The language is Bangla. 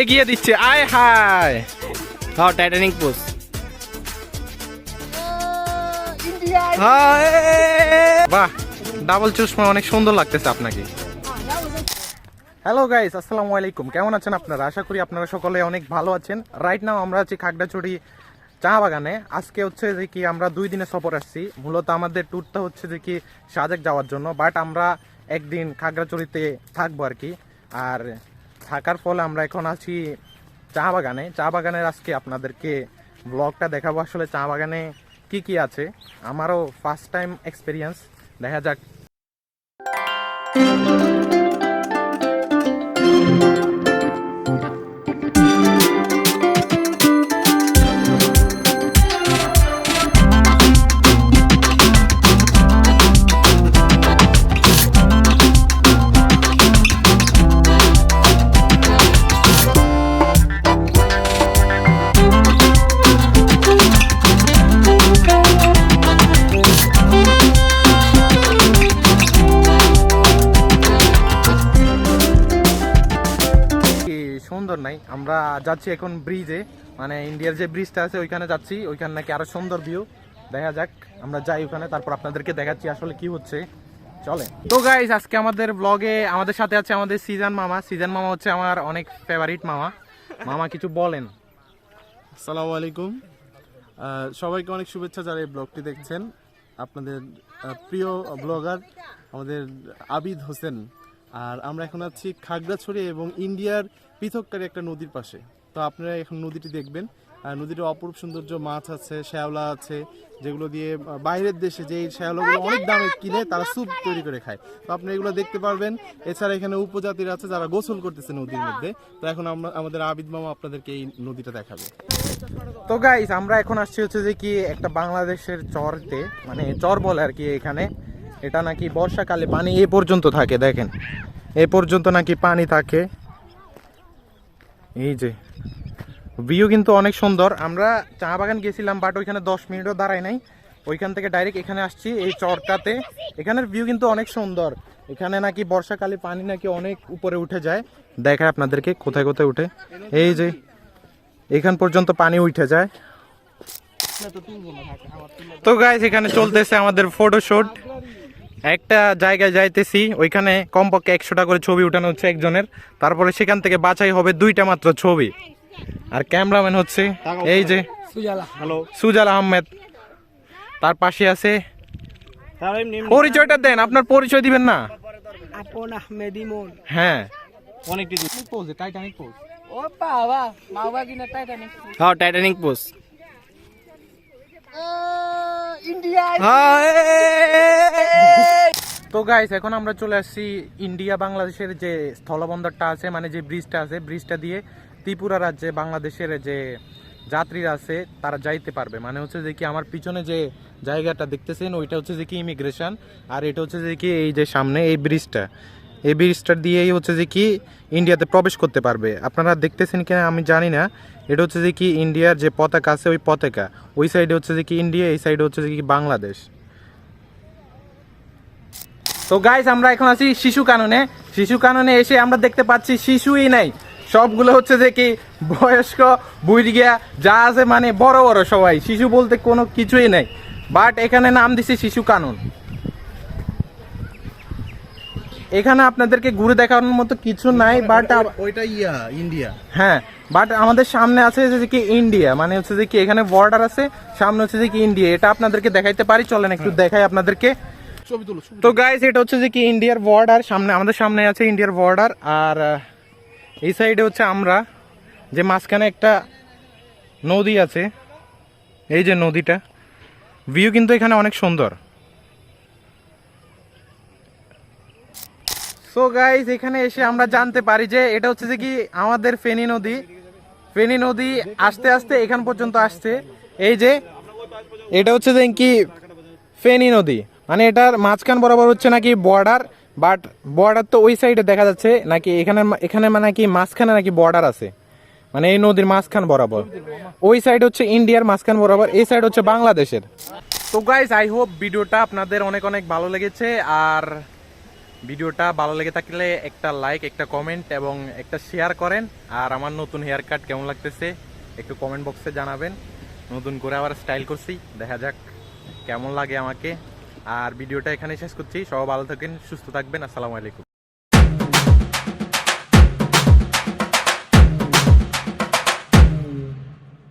এগিয়ে দিচ্ছে, আয় হায়। হ্যাঁ টাইটানিক পোস্ট বাহ ডাবল চশমা অনেক সুন্দর লাগতেছে আপনাকে। হ্যালো গাইস আসসালামু আলাইকুম। কেমন আছেন আপনারা? আশা করি আপনারা সকলে অনেক ভালো আছেন। রাইট নাও আমরা আছি খাগড়াছড়ি চা বাগানে। আজকে হচ্ছে যে কি আমরা দুই দিনে সফর আসছি। মূলত আমাদের ট্যুরটা হচ্ছে যে কি সাজেক যাওয়ার জন্য বাট আমরা একদিন খাগড়াছড়িতে থাকব আর কি। আর থাকার ফলে আমরা এখন আছি চা বাগানে। চা বাগানের আজকে আপনাদেরকে ব্লগটা দেখাবো। আসলে চা বাগানে কি কি আছে? আমারও ফার্স্ট টাইম এক্সপিরিয়েন্স দেখা যাক সুন্দর নাই। আমরা যাচ্ছি এখন ব্রিজে মানে ইন্ডিয়ার যে ব্রিজটা আছে, ওইখানে যাচ্ছি। ওইখানে নাকি আরও সুন্দর ভিউ দেখা যাক। আমরা যাই ওখানে, তারপর আপনাদেরকে দেখাচ্ছি আসলে কি হচ্ছে। চলে তো গাইস আজকে আমাদের ব্লগে আমাদের সাথে আছে আমাদের সিজন মামা। সিজন মামা হচ্ছে আমার অনেক ফেভারিট মামা। মামা কিছু বলেন। আসসালামু আলাইকুম। সবাইকে অনেক শুভেচ্ছা যারা এই ব্লগটি দেখছেন। আপনাদের প্রিয় ব্লগার আমাদের আবিদ হোসেন। আর আমরা এখন আছি খাগড়াছড়ি এবং ইন্ডিয়ার পৃথককারী একটা নদীর পাশে। তো আপনারা এখন নদীটি দেখবেন। আর নদীর অপরূপ সৌন্দর্য মাছ আছে শ্যাওলা আছে যেগুলো দিয়ে বাইরের দেশে যে শ্যাওলাগুলো অনেক দামে কিনে তারা স্যুপ তৈরি করে খায়। তো আপনি এগুলো দেখতে পারবেন। এছাড়া এখানে উপজাতির আছে যারা গোসল করতেছে নদীর মধ্যে। তো এখন আমরা আমাদের আবিদ মামা আপনাদেরকে এই নদীটা দেখাবে। তো গাইস আমরা এখন আসছি হচ্ছে যে কি একটা বাংলাদেশের চরতে মানে চর বলে আর কি এখানে। এটা নাকি বর্ষাকালে পানি এ পর্যন্ত থাকে, দেখেন। এ পর্যন্ত নাকি পানি থাকে। এই যে, ভিউ কিন্তু অনেক সুন্দর। আমরা চা বাগান গেছিলাম বাট ওইখানে দশ মিনিটও দাঁড়াই নাই। ওইখান থেকে ডাইরেক্ট এখানে আসছি, এই চরটাতে। এখানের ভিউ কিন্তু অনেক সুন্দর। এখানে নাকি বর্ষাকালে পানি নাকি অনেক উপরে উঠে যায়। দেখায় আপনাদেরকে কোথায় কোথায় উঠে। এই যে, এখান পর্যন্ত পানি উঠে যায়। তো গাইস এখানে চলতেছে আমাদের ফটোশুট একটা জায়গায় যাইতেছি ওইখানে কমপক্ষে একশোটা করে ছবি উঠানো হচ্ছে একজনের তারপরে সেখান থেকে বাছাই হবে দুইটা মাত্র ছবি আর ক্যামেরাম্যান হচ্ছে এই যে সুজাল আহমেদ তার পাশে আছে পরিচয়টা দেন আপনার পরিচয় দিবেন না আপন আহমেদি মন হ্যাঁ অনেকটি টাইটানিক পোজ ও বাবা মাওবা কিনা টাইটানিক হ্যাঁ টাইটানিক পোজ ইন্ডিয়া তো গাইস এখন আমরা চলে আসছি ইন্ডিয়া, বাংলাদেশের যে স্থলবন্দরটা আছে মানে যে ব্রিজটা আছে ব্রিজটা দিয়ে ত্রিপুরা রাজ্যে বাংলাদেশের যে যাত্রীরা আছে, তারা যাইতে পারবে। মানে হচ্ছে যে কি, আমার পিছনে যে জায়গাটা দেখতেছেন, ওইটা হচ্ছে যে কি ইমিগ্রেশন আর এটা হচ্ছে যে কি এই যে সামনে এই ব্রিজটা এই ব্রিজটা দিয়েই হচ্ছে যে কি ইন্ডিয়াতে প্রবেশ করতে পারবে। আপনারা দেখতেছেন কিনা আমি জানি না। এটা হচ্ছে যে কি ইন্ডিয়ার যে পতাকা আছে, ওই পতাকা। ওই সাইডে হচ্ছে যে কি ইন্ডিয়া, এই সাইডে হচ্ছে যে কি বাংলাদেশ। তো গাইস আমরা এখন আছি শিশু কাননে। শিশু কাননে এসে আমরা দেখতে পাচ্ছি শিশুই নাই। সবগুলো হচ্ছে যে কি বয়স্ক বুড়িয়া যা আছে মানে বড় বড় সবাই। শিশু বলতে কোনো কিছুই নাই। বাট এখানে নাম দিছি শিশু কানন। এখানে আপনাদেরকে ঘুরে দেখানোর মতো কিছু নাই বাট ওইটা ইয়া ইন্ডিয়া। হ্যাঁ বাট আমাদের সামনে আছে যে কি ইন্ডিয়া। মানে হচ্ছে যে কি এখানে বর্ডার আছে সামনে হচ্ছে যে কি ইন্ডিয়া। এটা আপনাদেরকে দেখাইতে পারি। চলেন একটু দেখাই আপনাদেরকে। তো গাইস এটা হচ্ছে যে কি ইন্ডিয়ার বর্ডার সামনে আমাদের সামনে আছে ইন্ডিয়ার বর্ডার আর এই সাইডে হচ্ছে আমরা যে মাঝখানে একটা নদী আছে এই যে নদীটা ভিউ কিন্তু এখানে অনেক সুন্দর। সো গাইস এখানে এসে আমরা জানতে পারি যে এটা হচ্ছে যে কি আমাদের ফেনী নদী ফেনী নদী আস্তে আস্তে এখান পর্যন্ত আসছে। এই যে এটা হচ্ছে যে কি ফেনী নদী। মানে এটার মাঝখান বরাবর হচ্ছে নাকি বর্ডার বাট বর্ডার তো ওই সাইডে দেখা যাচ্ছে, নাকি এখানে এখানে মানে নাকি মাঝখানে নাকি বর্ডার আছে। মানে এই নদীর মাঝখান বরাবর। ওই সাইড হচ্ছে ইন্ডিয়ার মাঝখান বরাবর, এই সাইড হচ্ছে বাংলাদেশের। তো গাইজ আই হোপ ভিডিওটা আপনাদের অনেক অনেক ভালো লেগেছে, আর ভিডিওটা ভালো লেগে থাকলে একটা লাইক একটা কমেন্ট এবং একটা শেয়ার করেন। আর আমার নতুন হেয়ার কাট কেমন লাগতেছে, একটু কমেন্ট বক্সে জানাবেন। নতুন করে আবার স্টাইল করছি, দেখা যাক কেমন লাগে আমাকে। আর ভিডিওটা এখানে শেষ করছি। সব ভালো থাকেন সুস্থ থাকবেন। আসসালামু আলাইকুম।